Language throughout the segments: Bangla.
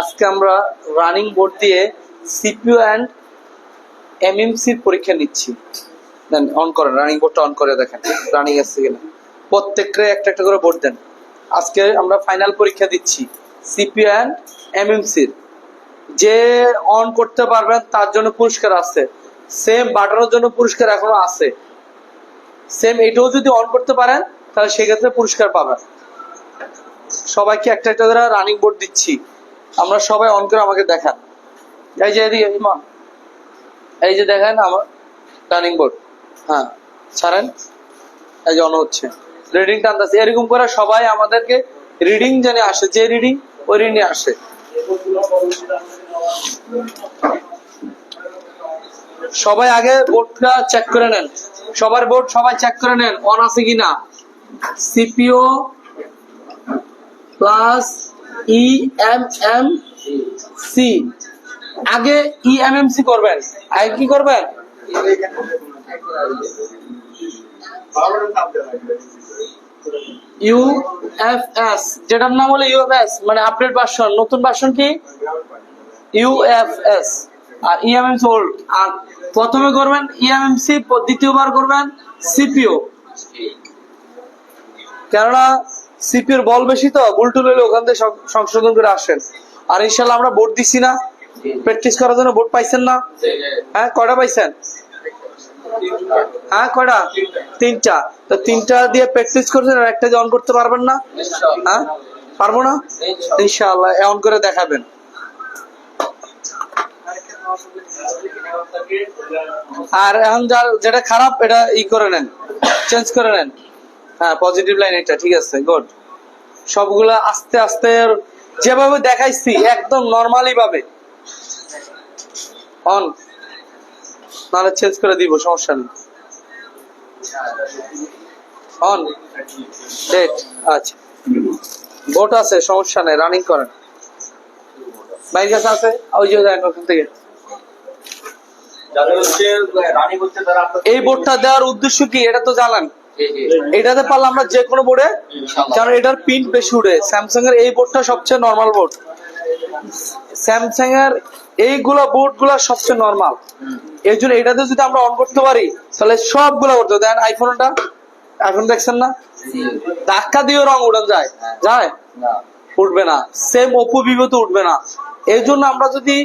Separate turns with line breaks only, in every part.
আজকে আমরা রানিং বোর্ড দিয়ে সিপিইউ অ্যান্ড এমএমসির পরীক্ষা নিচ্ছি। দেন অন করেন রানিং বোর্ডটা অন করে দেখেন রানিং আসছে কিনা। প্রত্যেককে একটা একটা করে বোর্ড দেন। আজকে আমরা ফাইনাল পরীক্ষা দিচ্ছি সিপিইউ অ্যান্ড এমএমসির যে অন করতে পারবেন, তার জন্য পুরস্কার আছে। সেম বাটনের জন্য পুরস্কার এখনও আছে। সেম এটাও যদি অন করতে পারেন, তাহলে সেক্ষেত্রে পুরস্কার পাবেন। সবাইকে একটা একটা করে রানিং বোর্ড দিচ্ছি। আমরা সবাই অন করে আমাকে দেখান। এই যে এদিকে ইমন এই যে দেখেন আমার রানিং বোর্ড হ্যাঁ ছাড়েন। এই যে অন হচ্ছে। রিডিং টানতেছে এরকম করে সবাই আমাদেরকে রিডিং জানে আসে, যে রিডিং ওই রিডিং আসে। সবাই আগে বোর্ডটা চেক করে নেন। সবার বোর্ড সবাই চেক করে নেন অন আছে কিনা? CPU plus E M M C আগে ই এম এম সি করবেন। আগে কি করবেন? ইউ এফ এস যেটার নাম হলো ইউ এফ এস মানে আপডেট ভার্সন নতুন ভার্সন কি? ইউ এফ এস আর E ইএমএমসি ওল্ড আর প্রথমে করবেন E ইএমএমসি দ্বিতীয়বার করবেন সিপিও কেননা সিপিওর বল বেশি তো, বুলটুল হলে ওখান থেকে সংশোধন করে আসেন। আর ইনশাল্লাহ আমরা বোর্ড দিছি না। প্র্যাকটিস করার জন্য বোর্ড পাইছেন না। হ্যাঁ কয়টা পাইছেন? হ্যাঁ কয়টা? তিনটা। তো তিনটা দিয়ে প্র্যাকটিস করছেন আর একটা অন করতে পারবেন না? হ্যাঁ পারব না? ইনশাআল্লাহ অন করে দেখাবেন। আর এখন যার যেটা খারাপ, এটা ই করে নেন। চেঞ্জ করে নেন। হ্যাঁ পজিটিভ লাইন এটা ঠিক আছে গুড সবগুলা আস্তে আস্তে যেভাবে দেখাইছি একদম নর্মালি ভাবে। অন নাহলে চেঞ্জ করে দিব সমস্যা নেই। অন ডেট আচ্ছা। ভোট আছে সমস্যা নেই রানিং করেন। বাইর কাছে আছে? ওই যে দেখেন ওখান থেকে। এই বোর্ডটা দেওয়ার উদ্দেশ্য কি? এটা তো জানান। এটাতে পারলে আমরা যে কোনো বোর্ডে কারণ এটার প্রিন্ট বেশি উঠে স্যামসাং এর এই বোর্ডটা সবচেয়ে নর্মাল বোর্ড স্যামসাং এর এইগুলা বোর্ডগুলা সবচেয়ে নর্মাল এই জন্য এটাতে যদি আমরা অন করতে পারি তাহলে সবগুলা করতে দেন। আইফোনটা এখন দেখছেন না? ধাক্কা দিয়েও রং উড়ান যায়। যায়? উঠবে না। সেম ওপো ভিভো তো উঠবে না। এই জন্য আমরা যদি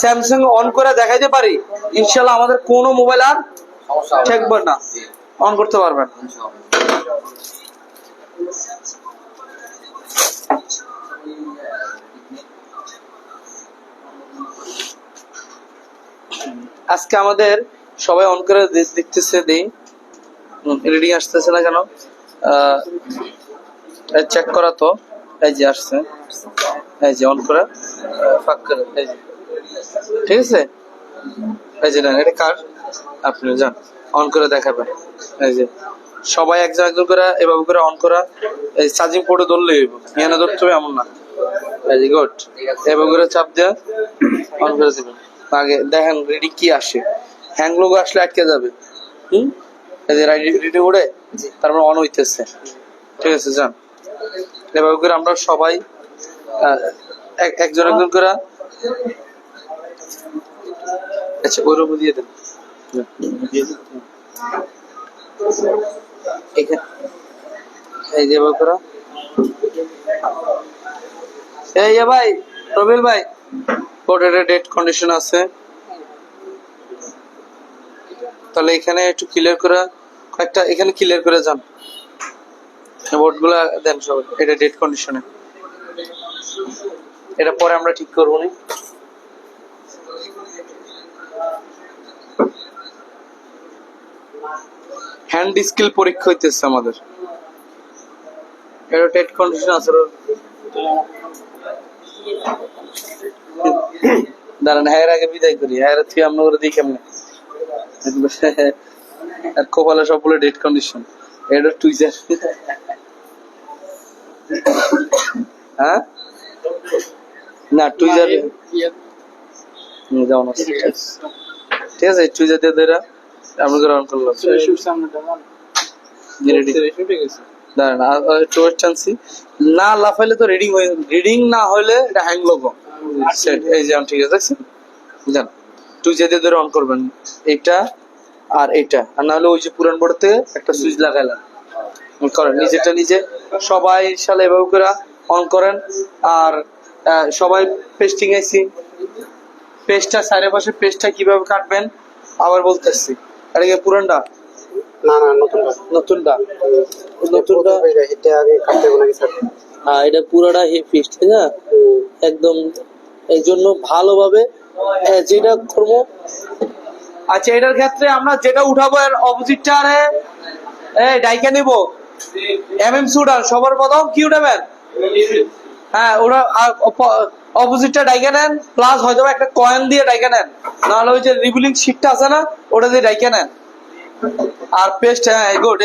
স্যামসাং অন করে দেখাইতে পারি ইনশাল্লাহ আমাদের কোনো মোবাইল আর ঠেকবে না। অন করতে পারবেন। আজকে আমাদের সবাই অন করে দেখতেছে দেই রিডিং আসতেছে না কেন? চেক করা তো। এই যে আসছে। এই যে অন করা ফাঁক করে, এই যে। ঠিক আছে? এই যে এটা কার? আপনি যান। অন করে দেখাবেন। যে, সবাই একজন একজন করে, এভাবে করে অন করা, এই চার্জিং পোর্টে ধরলেই হইব। এখানে ধরতে হবে এমন না। যে গুড এভাবে করে চাপ দিয়ে অন করে দিবেন। আগে দেখেন রিডিং কি আসে। হ্যাং লোগো আসলে আটকে যাবে। হুম? এই যে রিডিং উড়ে তারপর অন হইতেছে। ঠিক আছে, যান। এভাবে করে আমরা সবাই একজন একজন করে আচ্ছা ওর দিয়ে দেন। এই ভাই ডেট কন্ডিশন আছে। তাহলে এখানে একটু ক্লিয়ার কয়েকটা এখানে ক্লিয়ার করে যান। দেন এটা ডেট কন্ডিশনে এটা পরে আমরা ঠিক করব নি। হ্যান্ড স্কিল পরীক্ষা হইতেছে আমাদের। এটা টেট কন্ডিশন আছে। দাঁড়ান হ্যাঁ আগে বিদায় করি। হ্যাঁ তুই আমরা করে দিই কেমনে আর কপালে সবগুলো ডেট কন্ডিশন এটা টুইজার হ্যাঁ? না টুইজার যেমন আছে ঠিক আছে টুইজার দিয়ে ধরে। আমরা করে অন করলাম। দাঁড়ান একটু ওয়েট না লাফাইলে তো রিডিং হয়ে রিডিং না হলে এটা হ্যাং এই যেমন ঠিক আছে দেখছেন? টু যেতে ধরে অন করবেন। এইটা আর এইটা। আর নাহলে ওই যে পুরান একটা সুইচ লাগাইলাম। করেন নিজেটা নিজে। সবাই সালে এভাবে করে অন করেন। আর সবাই পেস্টিং আইসি পেস্টটা সাইডে পাশে পেস্টটা কীভাবে কাটবেন? আবার বলতেছি। এটা কি পুরানটা?
না না নতুন
নতুনটা? নতুনটা?
এটা আগে কাটতে নাকি স্যার
হ্যাঁ এটা পুরোটা ফিক্সড ঠিক আছে একদম এই জন্য ভালোভাবে যেটা করব। আচ্ছা এটার ক্ষেত্রে আমরা যেটা উঠাবো এর অপোজিটটা আরে এই ডাইকে নিব। এমএম সুডার সবার প্রথম কি উঠাবেন? হ্যাঁ ওরা অপোজিটটা ডাইকে নেন প্লাস হয়তো একটা কয়েন দিয়ে নেন। নাহলে ওই যে আছে না, ওটা দিয়ে ডাইকে নেন। আর পেস্ট হ্যাঁ গুড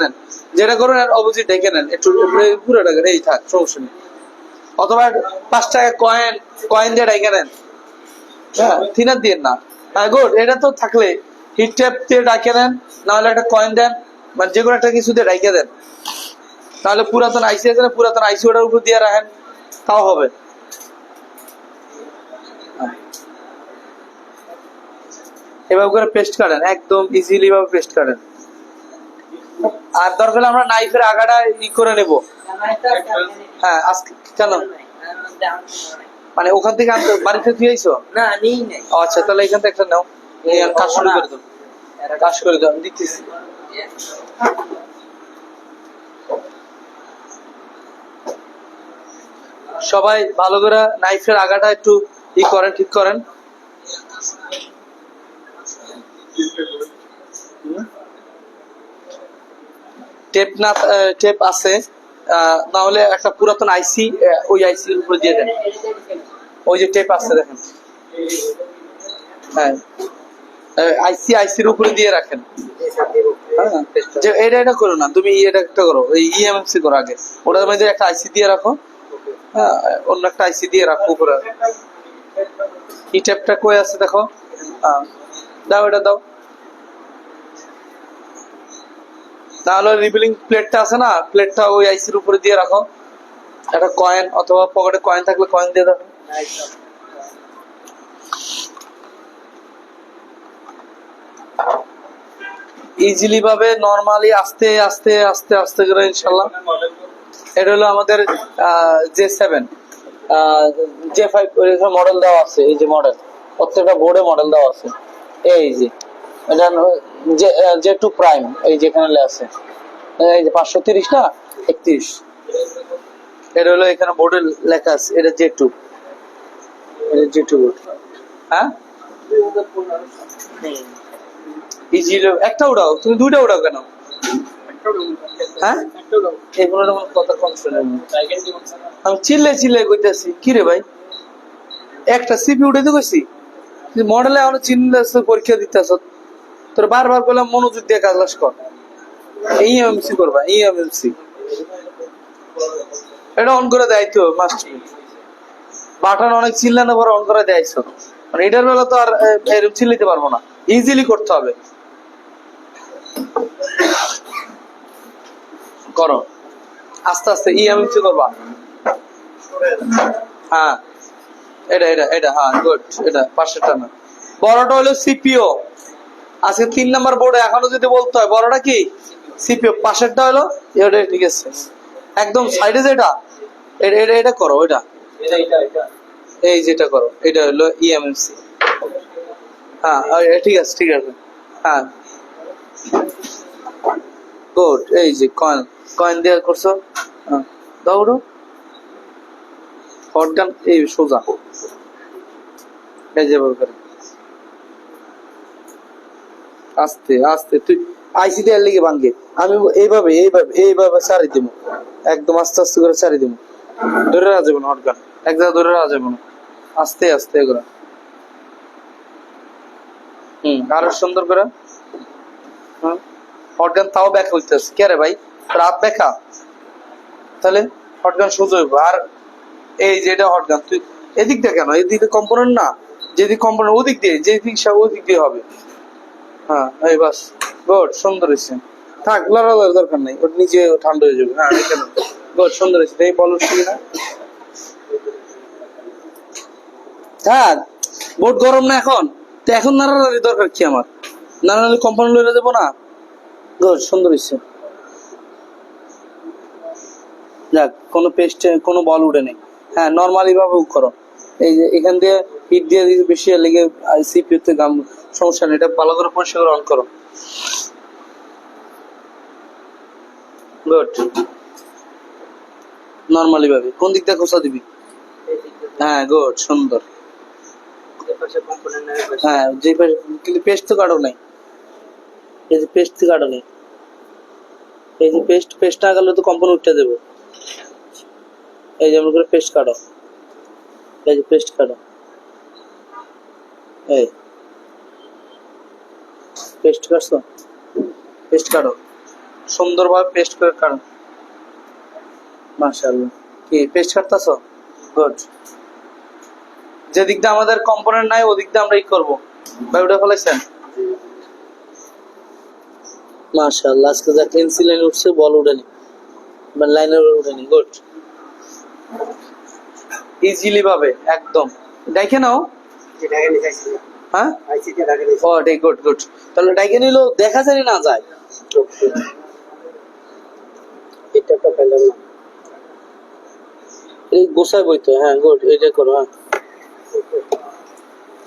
নেন। যেটা ডাইকে নেন। একটু ডাকে অথবা পাঁচ টাকা কয়েন কয়েন দিয়ে নেন। হ্যাঁ থিনার না। হ্যাঁ গুড এটা তো থাকলে হিট ট্যাপ দিয়ে ডাকে নেন, নাহলে একটা কয়েন দেন মানে যে কোনো একটা কিছু দিয়ে ডাইকে দেন। তাহলে পুরাতন আইসি আছে না? পুরাতন আইসি ওটার উপর দিয়ে রাখেন। তাও হবে। এভাবে করে পেস্ট কাটেন একদম ইজিলি ভাবে পেস্ট কাটেন। আর দরকার আমরা নাইফের আগাটা ই করে নেব। হ্যাঁ আজকে কেন? মানে ওখান থেকে আনতে বাড়িতে দিয়ে আইছো
না নেই নাই।
আচ্ছা তাহলে এখান থেকে একটা নাও। কাজ শুরু করে দাও। কাজ করে দাও দিতেছি। সবাই ভালো করে নাইফের আগাটা একটু ই করেন, ঠিক করেন। টেপ না টেপ আছে। না হলে একটা পুরাতন আইসি ওই উপরে দিয়ে দেন। ওই যে টেপ আছে, দেখেন। হ্যাঁ। আইসি, আইসির উপরে দিয়ে রাখেন। হ্যাঁ যে এটা এটা করো না। তুমি এটা একটা করো। এই ইএমএমসি করো আগে। ওটার মধ্যে একটা আইসি দিয়ে রাখো। অন্য একটা আইসি দিয়ে ট্যাপটা আছে দেখো? হ্যাঁ দাও এটা দাও। তাহলে প্লেটটা আছে না? প্লেটটা ওই আইসির উপরে দিয়ে রাখো। একটা কয়েন অথবা পকেটে কয়েন থাকলে কয়েন দিয়ে দাও। ইজিলি ভাবে নরমালি আস্তে আস্তে আস্তে আস্তে করে ইনশাল্লাহ। এটা হলো আমাদের J seven J five model দেওয়া আছে, এই যে মডেল প্রত্যেকটা বোর্ডে মডেল দেওয়া আছে। এই যে, এটা জে টু প্রাইম এই যেখানে আছে। এই যে পাঁচশো তিরিশ না? একত্রিশ। এটা হলো এখানে বোর্ডে লেখা আছে, এটা জে টু এটা জে টু বোর্ড হ্যাঁ? ইজি একটা উড়াও, তুমি দুইটা উড়াও কেন? হ্যাঁ? এগুলো আমার কথা কম শুনে আমি চিল্লে চিল্লে কইতাছি কি রে ভাই? একটা সিপি উঠে কইছি? মডেলে এখনও চিল্লে পরীক্ষা দিতেছ। তোর বারবার বললাম মনোযোগ দিয়ে কাজ কর। ইএমসি করবা ইএমসি এটা অন করে দেয় তো মাস্টার বাটন অনেক চিল্লানো পর অন করে দেয়ছো মানে এটার বেলা তো আর এরকম চিল্লিতে পারব না। ইজিলি করতে হবে। করো। আস্তে আস্তে, ই, আমি ইএমসি করবা? হ্যাঁ এটা এটা এটা হ্যাঁ গুড এটা পাশেরটা না বড়টা হলো সিপিও আজকে তিন নাম্বার বোর্ডে এখনও যদি বলতে হয়, বড়টা কি? সিপিও পাশেরটা হলো, এটা ঠিক আছে। একদম সাইডে যেটা, এটা এটা এটা করো
এটা
এই যেটা করো, এটা হলো ইএমএমসি হ্যাঁ আর এ ঠিক আছে ঠিক আছে। হ্যাঁ। গুড এই যে কয়েন কয়েন দিয়ে করছ? হ্যাঁ দৌড়ো হটগান এই সোজা। এই যে করে। আস্তে আস্তে, তুই আইসি দেওয়ার লেগে ভাঙ্গে। আমি এইভাবে এইভাবে এইভাবে সারি দিব একদম আস্তে আস্তে করে সারি দিব ধরে রাখা যাবে হটগান এক জায়গায় ধরে রাখা যাবে আস্তে আস্তে এগুলো হুম, আরও সুন্দর করে। হুম হটগান তাও ব্যাক হইতেছে কে রে ভাই? রাত ব্যাকা তাহলে হটগান সোজা হইব। আর এই যে এটা হটগান, তুই এদিক দিয়ে কেন? এদিক কম্পোনেন্ট না? যেদিক কম্পোনেন্ট ওদিক দিয়ে যেদিক সব ওদিক দিয়ে হবে। হ্যাঁ এই বাস। গুড, সুন্দর হয়েছে থাক, লড়ার দরকার নাই। ওটা নিচে ঠান্ডা হয়ে যাবে। হ্যাঁ এখানে গুড, সুন্দর হয়েছে এই বল, উঠছি না থাক বোট গরম না এখন? তো এখন নাড়াড়াড়ি দরকার কি আমার? নাড়াড়াড়ি কোম্পানি লইলে দেবো না? গুড সুন্দর হয়েছে যাক কোনো পেস্ট কোনো বল উঠে নেই। হ্যাঁ নর্মালি ভাবে করো। এই যে এখান দিয়ে হিট দিয়ে দিলে বেশি লেগে সিপিইউ তে গাম সমস্যা নেই এটা ভালো করে পরিষ্কার অন করো। গুড। নর্মালি ভাবে কোন দিক দিয়ে খোসা দিবি? হ্যাঁ গুড সুন্দর। হ্যাঁ যে পেস্ট তো কাটো নাই। এই যে পেস্ট তো কাটো নেই এই যে পেস্ট পেস্ট না গেলে তো কম্পন উঠতে দেবো। এই যেমন করে পেস্ট কাটো। এই যে পেস্ট কাটো। এই। পেস্ট কাটছো? পেস্ট কাটো। সুন্দরভাবে পেস্ট করে কাটো। মাশাআল্লাহ। কি পেস্ট কাটতাছো? গুড যে দিকটা আমাদের কম্পোনেন্ট নাই, ওদিকটা আমরা ই করব। ভাই, ওটা ফেলাইছেন? মাশাআল্লাহ আজকে যা ক্লিনসি লাইন উঠছে বল উঠেনি। মানে লাইনের উঠেনি গুড। ইজিলি ভাবে একদম। দেখে নাও। হ্যাঁ?
আইসিতে ঢাকা নিয়ে
ও ঠিক গুড গুড। তাহলে ডাইকে নিলো দেখা জানি না যায়?
এটা একটা পেলাম না।
এই গোসাই বইতে হ্যাঁ গুড এটা করো হ্যাঁ।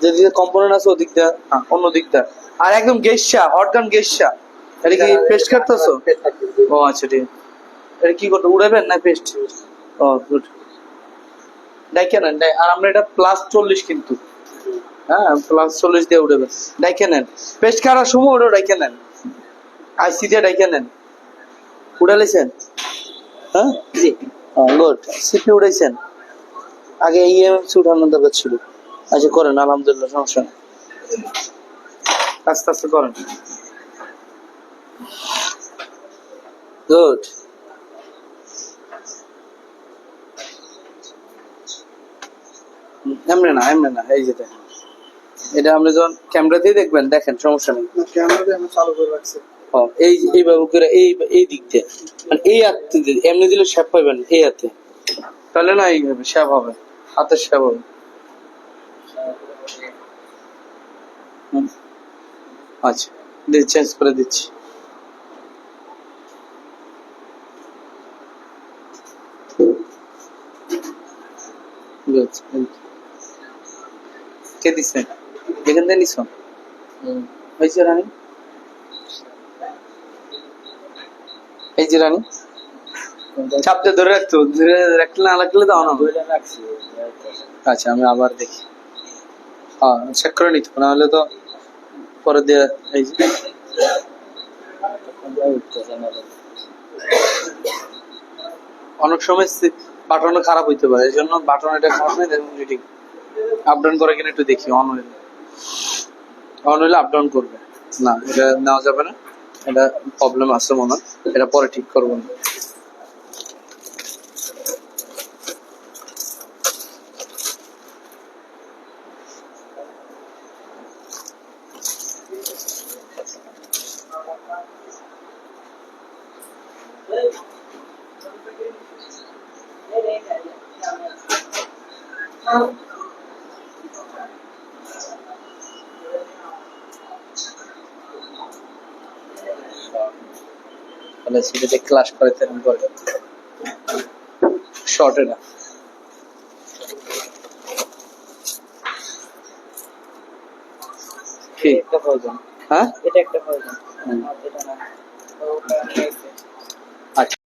যেদিকে কম্পোনেন্ট আছে ওদিকটা হ্যাঁ অন্য দিকটা আর একদম গেসা হট গান গেসা। এটা কি পেস্ট কাটতেছো ও আচ্ছা ঠিক এটা কি করতে উড়াবেন না পেস্ট? ও গুড ডাইকে নেন আর আমরা এটা প্লাস চল্লিশ কিন্তু। হ্যাঁ প্লাস চল্লিশ দিয়ে ডাইকে নেন। পেস্ট কাটার সময় ওটা ডাইকে নেন। আইসি দিয়ে ডাইকে নেন। উড়ালেছেন? হ্যাঁ?
জি।
গুড সিপি উড়াইছেন। আগে ইএমএস উঠানোর দরকার ছিল। আচ্ছা করেন আলহামদুলিল্লাহ সমস্যা নেই। আস্তে আস্তে করেন। গুড এমনি না এমনি না এই যে দেখেন। এটা আপনি যখন ক্যামেরা দিয়ে দেখবেন দেখেন সমস্যা নেই।
ক্যামেরাতে আমি চালু করে রাখছি।
ও, এই এইভাবে করে এই এই দিক দিয়ে। মানে এই হাতে এমনি দিলে শ্যাপ পাইবেন এই হাতে। তাহলে না এইভাবে শ্যাপ হবে হাতের শ্যাপ হবে। আচ্ছা দিয়ে চেঞ্জ করে দিচ্ছি। কে দিছে? এখান থেকে নিছ? হয়েছে রানী। এই যে রানী। চাপতে ধরে রাখতো। ধরে রাখলে না রাখলে তো অন আচ্ছা আমি আবার দেখি। হ্যাঁ চেক করে নিতে না হলে তো পরে দিয়ে এই যে। অনেক সময় বাটনও খারাপ হইতে পারে এই জন্য বাটন এটা খারাপ নেই দেখুন রিডিং আপ ডাউন করে কিনা একটু দেখি অন হইলে। অন হইলে আপডাউন করবে। না, এটা নেওয়া যাবে না। এটা প্রবলেম আছে মনে হয়, এটা পরে ঠিক করব। না তাহলে সেটাতে ক্লাস করে তেমন করে শর্ট এটা
প্রয়োজন।
হ্যাঁ?
এটা একটা প্রয়োজন। এটা না।